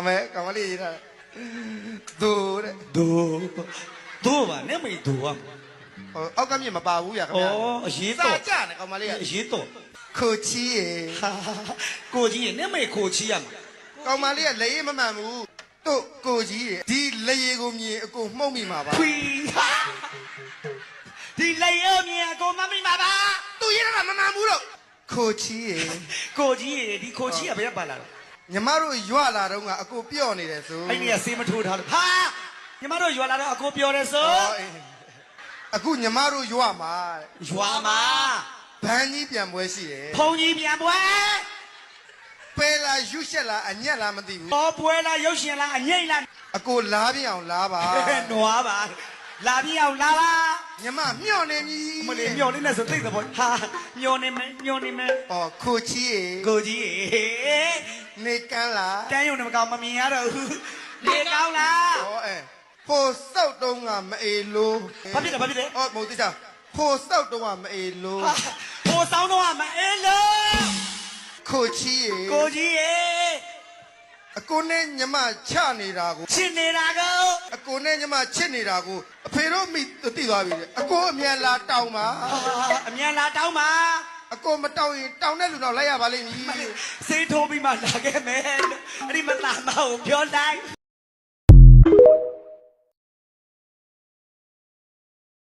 အမေကောင်မလေးရေးထားဒူတဲ့ဒိုးဒိုးပါနဲ့မိဒိုးอ่ะဟိုအောက်ကမြင့်မပါဘူးရခင်ဗျာဩအရေးစာတော့ကြနေကောင်မလေးအရေးတော့ခိုချီရေဟာကိုကြီးရဲ့နဲ့မိခိုချီရမှာကောင်မလေးကလက်ရည်မမှန်ဘူးတို့ကိုကြီးရေဒီလက်ရည်ကိုမြင်အကိုမှုတ်မိမှာပါခွီဟာဒီလေရုံမြင်ကိုမမိပါပါသူရေးတာမမှန်ဘူးတော့ခိုချီရေကိုကြီးရဲ့ဒီခိုချီကဘယ်ကပါလာလဲ ညီမတို့ရွာလာတော့ကအကိုပြော့နေတယ်ဆိုအဲ့ဒီကစေးမထိုးထားလို့ဟာညီမတို့ရွာလာတော့အကိုပြောတယ်ဆိုဟောအေးအခုညီမတို့ရွာမှာတဲ့ရွာမှာဘန်းကြီးပြန်ပွဲရှိတယ်ဖုန်ကြီးပြန်ပွဲပယ်လာရွရှက်လာအညက်လာမသိဘူးပေါ်ပွဲလားရုပ်ရှင်လားအငိမ့်လားအကိုလားပြအောင်လားပါနွားပါလာပြအောင်လာပါညီမမျော့နေပြီမလေးမျောလေးနဲ့ဆိုသိတဲ့ဘောဟာမျောနေမယ်မျောနေမယ်ဟောခိုချီရေကိုကြီးရေ နေကန်းလားတန်းယုံနေမကောင်မမြင်ရတော့ဘူးနေကောင်းလားဟောအဲဖိုစောက်တုံးကမအေလို့ဘာဖြစ်လဲဘာဖြစ်လဲဟောမဟုတ်သေးချာဖိုစောက်တုံးကမအေလို့ဟာဟိုဆောင်တော့မအေးလို့ခိုချီရေကိုကြီးရေအကိုနဲ့ညီမချနေတာကိုရှင်းနေတာကိုအကိုနဲ့ညီမချစ်နေတာကိုအဖေတို့မိသိသွားပြီလေအကိုအမြန်လာတောင်းပါဟာအမြန်လာတောင်းပါ အကိုမတောင်းရင်တောင်းတဲ့လူတော့လိုက်ရပါလိမ့်မည် စေးထိုးပြီးမှလာခဲ့မယ်အဲ့ဒီမသားမဟုတ်ပြောလိုက်